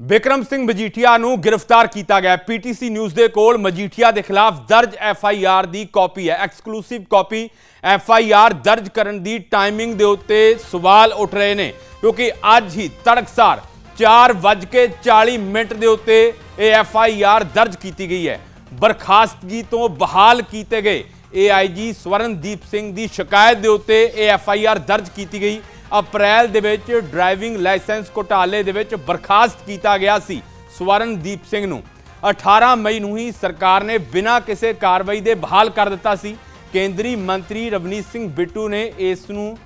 ਵਿਕਰਮ ਸਿੰਘ ਮਜੀਠੀਆ ਨੂੰ ਗ੍ਰਿਫਤਾਰ ਕੀਤਾ ਗਿਆ। ਪੀਟੀਸੀ ਨਿਊਜ਼ ਦੇ ਕੋਲ ਮਜੀਠੀਆ ਦੇ ਖਿਲਾਫ ਦਰਜ ਐਫ ਆਈ ਆਰ ਦੀ ਕਾਪੀ ਹੈ। Exclusive copy F I R ਦਰਜ ਕਰਨ ਦੀ ਟਾਈਮਿੰਗ ਦੇ ਉੱਤੇ ਸਵਾਲ ਉੱਠ ਰਹੇ ਨੇ, ਕਿਉਂਕਿ ਅੱਜ ਹੀ ਤੜਕਸਾਰ 4:40 ਮਿੰਟ ਦੇ ਉੱਤੇ ਇਹ ਐਫ ਆਈ ਆਰ ਦਰਜ ਕੀਤੀ ਗਈ ਹੈ। ਬਰਖਾਸਤਗੀ ਤੋਂ ਬਹਾਲ ਕੀਤੇ ਗਏ ਏਆਈਜੀ ਸਵਰਨਦੀਪ ਸਿੰਘ ਦੀ ਸ਼ਿਕਾਇਤ ਦੇ ਉੱਤੇ ਇਹ ਐਫ ਆਈ ਆਰ ਦਰਜ ਕੀਤੀ ਗਈ। ਅਪ੍ਰੈਲ ਦੇ ਵਿੱਚ ਡਰਾਈਵਿੰਗ ਲਾਇਸੈਂਸ ਘੁਟਾਲੇ ਦੇ ਵਿੱਚ ਬਰਖਾਸਤ ਕੀਤਾ ਗਿਆ ਸੀ ਸਵਰਨਦੀਪ ਸਿੰਘ ਨੂੰ। 18 ਮਈ ਨੂੰ ਹੀ ਸਰਕਾਰ ਨੇ ਬਿਨਾਂ ਕਿਸੇ ਕਾਰਵਾਈ ਦੇ ਬਹਾਲ ਕਰ ਦਿੱਤਾ ਸੀ। ਕੇਂਦਰੀ ਮੰਤਰੀ ਰਵਨੀਤ ਸਿੰਘ ਬਿੱਟੂ ਨੇ ਇਸ ਨੂੰ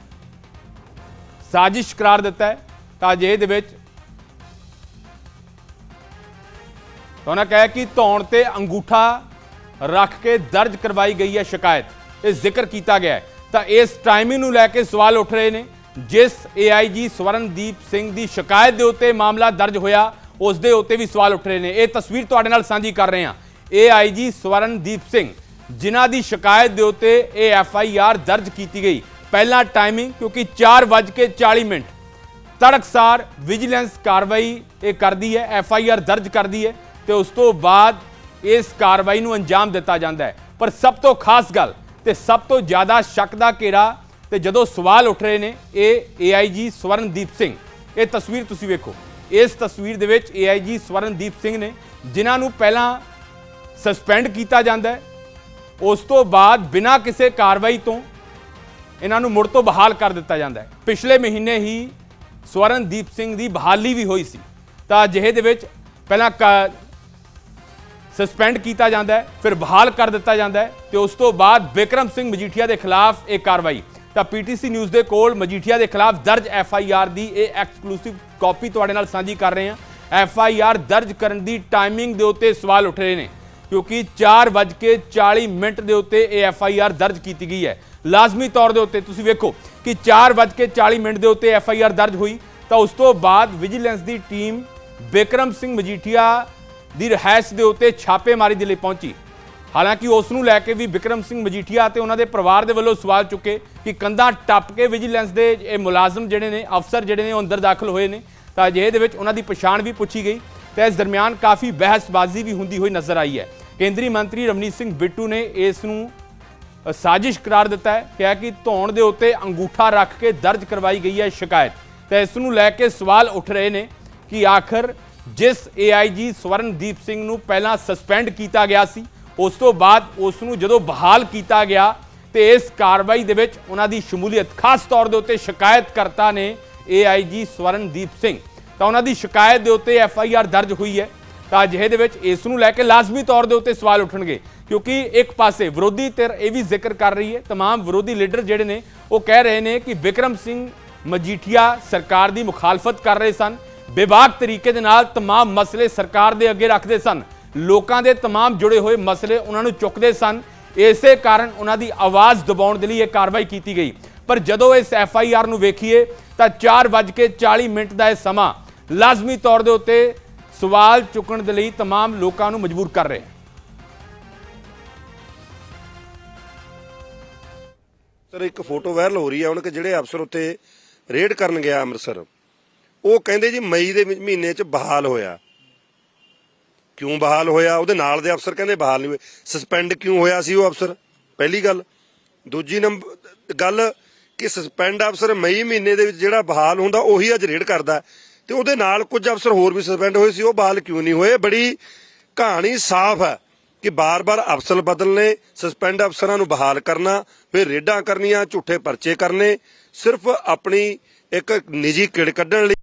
ਸਾਜ਼ਿਸ਼ ਕਰਾਰ ਦਿੱਤਾ ਹੈ। ਤਾਂ ਅਜੇ ਦੇ ਵਿੱਚ ਤਾਂ ਉਹਨਾਂ ਕਿਹਾ ਕਿ ਧੌਣ ਤੇ ਅੰਗੂਠਾ ਰੱਖ ਕੇ ਦਰਜ ਕਰਵਾਈ ਗਈ ਹੈ ਸ਼ਿਕਾਇਤ। ਇਹ ਜ਼ਿਕਰ ਕੀਤਾ ਗਿਆ ਹੈ। ਤਾਂ ਇਸ ਟਾਈਮਿੰਗ ਨੂੰ ਲੈ ਕੇ ਸਵਾਲ ਉੱਠ ਰਹੇ ਨੇ। ਜਿਸ ਏਆਈਜੀ ਸਵਰਨਦੀਪ ਸਿੰਘ ਦੀ ਸ਼ਿਕਾਇਤ ਦੇ ਉੱਤੇ ਮਾਮਲਾ ਦਰਜ ਹੋਇਆ, ਉਸ ਦੇ ਉੱਤੇ ਵੀ ਸਵਾਲ ਉੱਠ ਰਹੇ ਨੇ। ਇਹ ਤਸਵੀਰ ਤੁਹਾਡੇ ਨਾਲ ਸਾਂਝੀ ਕਰ ਰਹੇ ਹਾਂ। ਏਆਈਜੀ ਸਵਰਨਦੀਪ ਸਿੰਘ, ਜਿਨ੍ਹਾਂ ਦੀ ਸ਼ਿਕਾਇਤ ਦੇ ਉੱਤੇ ਇਹ ਐਫਆਈਆਰ ਦਰਜ ਕੀਤੀ ਗਈ। ਪਹਿਲਾ ਟਾਈਮਿੰਗ ਕਿਉਂਕਿ 4:40 ਮਿੰਟ। ਤੜਕਸਾਰ ਵਿਜੀਲੈਂਸ ਕਾਰਵਾਈ ਇਹ ਕਰਦੀ ਹੈ ਐਫ ਆਈ ਆਰ ਦਰਜ ਕਰਦੀ ਹੈ ਤੇ ਉਸ ਤੋਂ ਬਾਅਦ ਇਸ ਕਾਰਵਾਈ ਨੂੰ ਅੰਜਾਮ ਦਿੱਤਾ ਜਾਂਦਾ ਹੈ। ਪਰ ਸਭ ਤੋਂ ਖਾਸ ਗੱਲ ਤੇ ਸਭ ਤੋਂ ਜ਼ਿਆਦਾ ਸ਼ੱਕ ਦਾ ਘੇਰਾ ਤੇ ਜਦੋਂ ਸਵਾਲ ਉੱਠ ਰਹੇ ਨੇ, ਇਹ ਏਆਈਜੀ ਸਵਰਨਦੀਪ ਸਿੰਘ। ਇਹ ਤਸਵੀਰ ਤੁਸੀਂ ਵੇਖੋ। ਇਸ ਤਸਵੀਰ ਦੇ ਵਿੱਚ ਏਆਈਜੀ ਸਵਰਨਦੀਪ ਸਿੰਘ ਨੇ ਜਿਨ੍ਹਾਂ ਨੂੰ ਪਹਿਲਾਂ ਸਸਪੈਂਡ ਕੀਤਾ ਜਾਂਦਾ ਹੈ, ਉਸ ਤੋਂ ਬਾਅਦ ਬਿਨਾਂ ਕਿਸੇ ਕਾਰਵਾਈ ਤੋਂ ਇਹਨਾਂ ਨੂੰ ਮੁੜ ਤੋਂ ਬਹਾਲ ਕਰ ਦਿੱਤਾ ਜਾਂਦਾ ਹੈ। ਪਿਛਲੇ ਮਹੀਨੇ ਹੀ ਸਵਰਨਦੀਪ ਸਿੰਘ ਦੀ ਬਹਾਲੀ ਵੀ ਹੋਈ ਸੀ। ਤਾਂ ਅਜਿਹੇ ਦੇ ਵਿੱਚ ਪਹਿਲਾਂ ਸਸਪੈਂਡ ਕੀਤਾ ਜਾਂਦਾ ਹੈ, ਫਿਰ ਬਹਾਲ ਕਰ ਦਿੱਤਾ ਜਾਂਦਾ ਹੈ ਤੇ ਉਸ ਤੋਂ ਬਾਅਦ ਬਿਕਰਮ ਸਿੰਘ ਮਜੀਠੀਆ ਦੇ ਖਿਲਾਫ ਇਹ ਕਾਰਵਾਈ ਤਾਂ ਪੀਟੀਸੀ ਨਿਊਜ਼ ਦੇ ਕੋਲ ਮਜੀਠੀਆ ਦੇ ਖਿਲਾਫ ਦਰਜ ਐਫ ਆਈ ਆਰ ਦੀ ਇਹ ਐਕਸਕਲੂਸਿਵ ਕਾਪੀ ਤੁਹਾਡੇ ਨਾਲ ਸਾਂਝੀ ਕਰ ਰਹੇ ਹਾਂ। ਐਫ ਆਈ ਆਰ ਦਰਜ ਕਰਨ ਦੀ ਟਾਈਮਿੰਗ ਦੇ ਉੱਤੇ ਸਵਾਲ ਉੱਠ ਰਹੇ ਨੇ, ਕਿਉਂਕਿ 4:40 ਮਿੰਟ ਦੇ ਉੱਤੇ ਇਹ ਐਫ ਆਈ ਆਰ ਦਰਜ ਕੀਤੀ ਗਈ ਹੈ। ਲਾਜ਼ਮੀ ਤੌਰ ਦੇ ਉੱਤੇ ਤੁਸੀਂ ਵੇਖੋ ਕਿ 4:40 ਮਿੰਟ ਦੇ ਉੱਤੇ ਐਫ ਆਈ ਆਰ ਦਰਜ ਹੋਈ, ਤਾਂ ਉਸ ਤੋਂ ਬਾਅਦ ਵਿਜੀਲੈਂਸ ਦੀ ਟੀਮ ਬਿਕਰਮ ਸਿੰਘ ਮਜੀਠੀਆ ਦੀ ਰਹਿਸ ਦੇ ਉੱਤੇ ਛਾਪੇਮਾਰੀ ਦੇ ਲਈ ਪਹੁੰਚੀ। ਹਾਲਾਂਕਿ ਉਸ ਨੂੰ ਲੈ ਕੇ ਵੀ ਵਿਕਰਮ ਸਿੰਘ ਮਜੀਠੀਆ ਤੇ ਉਹਨਾਂ ਦੇ ਪਰਿਵਾਰ ਦੇ ਵੱਲੋਂ ਸਵਾਲ ਚੁੱਕੇ ਕਿ ਕੰਧਾਂ ਟੱਪ ਕੇ ਵਿਜੀਲੈਂਸ ਦੇ ਇਹ ਮੁਲਾਜ਼ਮ ਜਿਹੜੇ ਨੇ, ਅਫਸਰ ਜਿਹੜੇ ਨੇ ਉਹ ਅੰਦਰ ਦਾਖਲ ਹੋਏ ਨੇ। ਤਾਂ ਅਜਿਹੇ ਦੇ ਵਿੱਚ ਉਹਨਾਂ ਦੀ ਪਛਾਣ ਵੀ ਪੁੱਛੀ ਗਈ ਤੇ ਇਸ ਦਰਮਿਆਨ ਕਾਫੀ ਬਹਿਸਬਾਜ਼ੀ ਵੀ ਹੁੰਦੀ ਹੋਈ ਨਜ਼ਰ ਆਈ ਹੈ। ਕੇਂਦਰੀ ਮੰਤਰੀ ਰਵਨੀਤ ਸਿੰਘ ਬਿੱਟੂ ਨੇ ਇਸ ਨੂੰ ਸਾਜ਼ਿਸ਼ ਕਰਾਰ ਦਿੱਤਾ ਹੈ। ਕਿਹਾ ਕਿ ਧੌਣ ਦੇ ਉੱਤੇ ਅੰਗੂਠਾ ਰੱਖ ਕੇ ਦਰਜ ਕਰਵਾਈ ਗਈ ਹੈ ਸ਼ਿਕਾਇਤ। ਤੇ ਇਸ ਨੂੰ ਲੈ ਕੇ ਸਵਾਲ ਉੱਠ ਰਹੇ ਨੇ ਕਿ ਆਖਰ ਜਿਸ ਏਆਈਜੀ ਸਵਰਨਦੀਪ ਸਿੰਘ ਨੂੰ ਪਹਿਲਾਂ ਸਸਪੈਂਡ ਕੀਤਾ ਗਿਆ ਸੀ ਉਸ ਤੋਂ ਬਾਅਦ ਉਸ ਨੂੰ ਜਦੋਂ ਬਹਾਲ ਕੀਤਾ ਗਿਆ ਤੇ ਇਸ ਕਾਰਵਾਈ ਦੇ ਵਿੱਚ ਉਹਨਾਂ ਦੀ ਸ਼ਮੂਲੀਅਤ ਖਾਸ ਤੌਰ ਦੇ ਉੱਤੇ ਸ਼ਿਕਾਇਤਕਰਤਾ ਨੇ ਏਆਈਜੀ ਸਵਰਨਦੀਪ ਸਿੰਘ ਤਾਂ ਉਹਨਾਂ ਦੀ ਸ਼ਿਕਾਇਤ ਦੇ ਉੱਤੇ ਐਫਆਈਆਰ ਦਰਜ ਹੋਈ ਹੈ ਤਾਂ ਅਜਿਹੇ ਦੇ ਵਿੱਚ ਇਸ ਨੂੰ ਲੈ ਕੇ ਲਾਜ਼ਮੀ ਤੌਰ ਦੇ ਉੱਤੇ ਸਵਾਲ ਉੱਠਣਗੇ ਕਿਉਂਕਿ ਇੱਕ ਪਾਸੇ ਵਿਰੋਧੀ ਧਿਰ ਇਹ ਵੀ ਜ਼ਿਕਰ ਕਰ ਰਹੀ ਹੈ तमाम ਵਿਰੋਧੀ ਲੀਡਰ ਜਿਹੜੇ ਨੇ ਉਹ ਕਹਿ ਰਹੇ ਨੇ ਕਿ ਵਿਕਰਮ ਸਿੰਘ ਮਜੀਠੀਆ ਸਰਕਾਰ ਦੀ ਮੁਖਾਲਫਤ ਕਰ ਰਹੇ ਸਨ ਬੇਬਾਕ ਤਰੀਕੇ ਦੇ ਨਾਲ तमाम ਮਸਲੇ ਸਰਕਾਰ ਦੇ ਅੱਗੇ ਰੱਖਦੇ ਸਨ ਲੋਕਾਂ ਦੇ तमाम ਜੁੜੇ ਹੋਏ ਮਸਲੇ ਉਹਨਾਂ ਨੂੰ ਚੁੱਕਦੇ ਸਨ ਇਸੇ ਕਾਰਨ ਉਹਨਾਂ ਦੀ ਆਵਾਜ਼ ਦਬਾਉਣ ਦੇ ਲਈ ਇਹ ਕਾਰਵਾਈ ਕੀਤੀ ਗਈ ਪਰ ਜਦੋਂ ਇਸ ਐਫ ਆਈ ਆਰ ਨੂੰ ਵੇਖੀਏ ਤਾਂ 4:40 ਮਿੰਟ ਦਾ ਇਹ ਸਮਾਂ ਲਾਜ਼ਮੀ ਤੌਰ ਦੇ ਉੱਤੇ ਸਵਾਲ ਚੁੱਕਣ ਦੇ ਲਈ तमाम ਲੋਕਾਂ ਨੂੰ ਮਜਬੂਰ ਕਰ ਰਿਹਾ ਹੈ ਸਰ ਇੱਕ ਫੋਟੋ ਵਾਇਰਲ ਹੋ ਰਹੀ ਹੈ ਉਹਨਾਂ ਕਿ ਜਿਹੜੇ ਅਫਸਰ ਉੱਤੇ ਰੇਡ ਕਰਨ ਗਿਆ ਅੰਮ੍ਰਿਤਸਰ ਉਹ ਕਹਿੰਦੇ ਜੀ ਮਈ ਦੇ ਵਿੱਚ- ਮਹੀਨੇ 'ਚ ਬਹਾਲ ਹੋਇਆ ਕਿਉਂ ਬਹਾਲ ਹੋਇਆ? ਉਹਦੇ ਨਾਲ ਦੇ ਅਫਸਰ ਕਹਿੰਦੇ ਬਹਾਲ ਨਹੀਂ ਹੋਏ। ਸਸਪੈਂਡ ਕਿਉਂ ਹੋਇਆ ਸੀ ਉਹ ਅਫਸਰ? ਪਹਿਲੀ ਗੱਲ। ਦੂਜੀ ਨੰਬਰ ਗੱਲ ਕਿ ਸਸਪੈਂਡ ਅਫਸਰ ਮਈ ਮਹੀਨੇ ਦੇ ਵਿੱਚ ਜਿਹੜਾ ਬਹਾਲ ਹੁੰਦਾ, ਉਹੀ ਅੱਜ ਰੇਡ ਕਰਦਾ। ਤੇ ਉਹਦੇ ਨਾਲ ਕੁਝ ਅਫਸਰ ਹੋਰ ਵੀ ਸਸਪੈਂਡ ਹੋਏ ਸੀ, ਉਹ ਬਹਾਲ ਕਿਉਂ ਨਹੀਂ ਹੋਏ? ਬੜੀ ਕਹਾਣੀ ਸਾਫ਼ ਹੈ ਕਿ ਬਾਰ-ਬਾਰ ਅਫਸਰ ਬਦਲਨੇ ਸਸਪੈਂਡ ਅਫਸਰਾਂ ਨੂੰ ਬਹਾਲ ਕਰਨਾ, ਫਿਰ ਰੇਡਾਂ ਕਰਨੀਆਂ, ਝੂਠੇ ਪਰਚੇ ਕਰਨੇ, ਸਿਰਫ ਆਪਣੀ ਇੱਕ ਨਿੱਜੀ ਕਿੜ ਕੱਢਣ ਲਈ